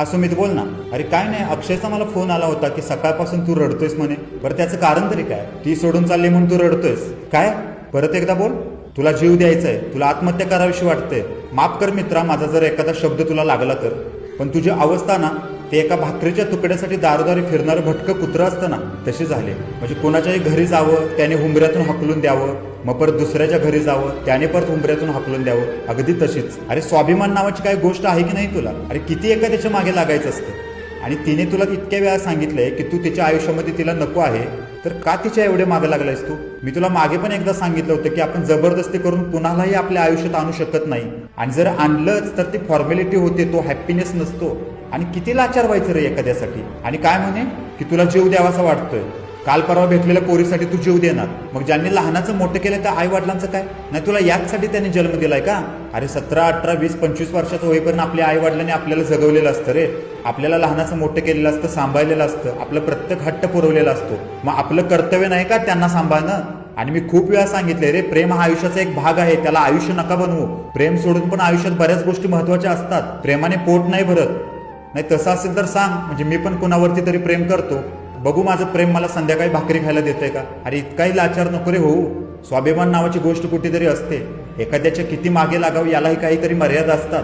हा सुमित बोल ना. अरे काय नाही अक्षयचा मला फोन आला होता की सकाळपासून तू रडतोयस म्हणे. बरं त्याचं कारण तरी काय? ती सोडून चालली म्हणून तू रडतोयस. काय? परत एकदा बोल. तुला जीव द्यायचा आहे तुला आत्महत्या करावीशी वाटते माफ कर मित्रा माझा जर एखादा शब्द तुला लागला तर. पण तुझी अवस्था ना ते एका भाकरीच्या तुकड्यासाठी दारोदारी फिरणारं भटकं कुत्रं असतं ना तसे झाले. म्हणजे कोणाच्याही घरी जावं त्याने हुंबऱ्यातून हकलून द्यावं मग परत दुसऱ्याच्या घरी जावं त्याने परत हुंबऱ्यातून हकलून द्यावं अगदी तशीच. अरे स्वाभिमान नावाची काय गोष्ट आहे की नाही तुला? अरे किती एका त्याच्यामागे लागायचं असतं? आणि तिने तुला इतक्या वेळा सांगितलंय की तू तिच्या आयुष्यामध्ये तिला नको आहे तर का तिच्या एवढे मागे लागलायस तू? मी तुला मागे पण एकदा सांगितलं होतं की आपण जबरदस्ती करून कुणालाही आपल्या आयुष्यात आणू शकत नाही. आणि जर आणलंच तर ती फॉर्मॅलिटी होते तो हॅपीनेस नसतो. आणि किती लाचार व्हायचं रे एखाद्यासाठी? आणि काय म्हणे? की तुला जीव द्यावासा वाटतोय. काल परवा भेटलेल्या पोरीसाठी तू जीव देणार. मग ज्यांनी लहानाचं मोठं केलं त्या आई वडिलांचं काय? नाही तुला याचसाठी त्यांनी जन्म दिलाय का? अरे सतरा अठरा वीस पंचवीस वर्षाचं होईपर्यंत आपल्या आई वडिलांनी आपल्याला जगवलेलं असतं रे. आपल्याला लहानाचं मोठं केलेलं असतं सांभाळलेलं असतं. आपलं प्रत्येक हट्ट पुरवलेला असतो. मग आपलं कर्तव्य नाही का त्यांना सांभाळणं? आणि मी खूप वेळा सांगितले रे प्रेम हा आयुष्याचा एक भाग आहे. त्याला आयुष्य नका बनवू. प्रेम सोडून पण आयुष्यात बऱ्याच गोष्टी महत्त्वाच्या असतात. प्रेमाने पोट नाही भरत. नाही तसं असेल तर सांग. म्हणजे मी पण कुणावरती तरी प्रेम करतो. बघू माझं प्रेम मला संध्याकाळी भाकरी खायला देतंय का? अरे इतकाही लाचार नको रे होऊ. स्वाभिमान नावाची गोष्ट कुठेतरी असते. एखाद्याच्या किती मागे लागावं यालाही काहीतरी मर्यादा असतात.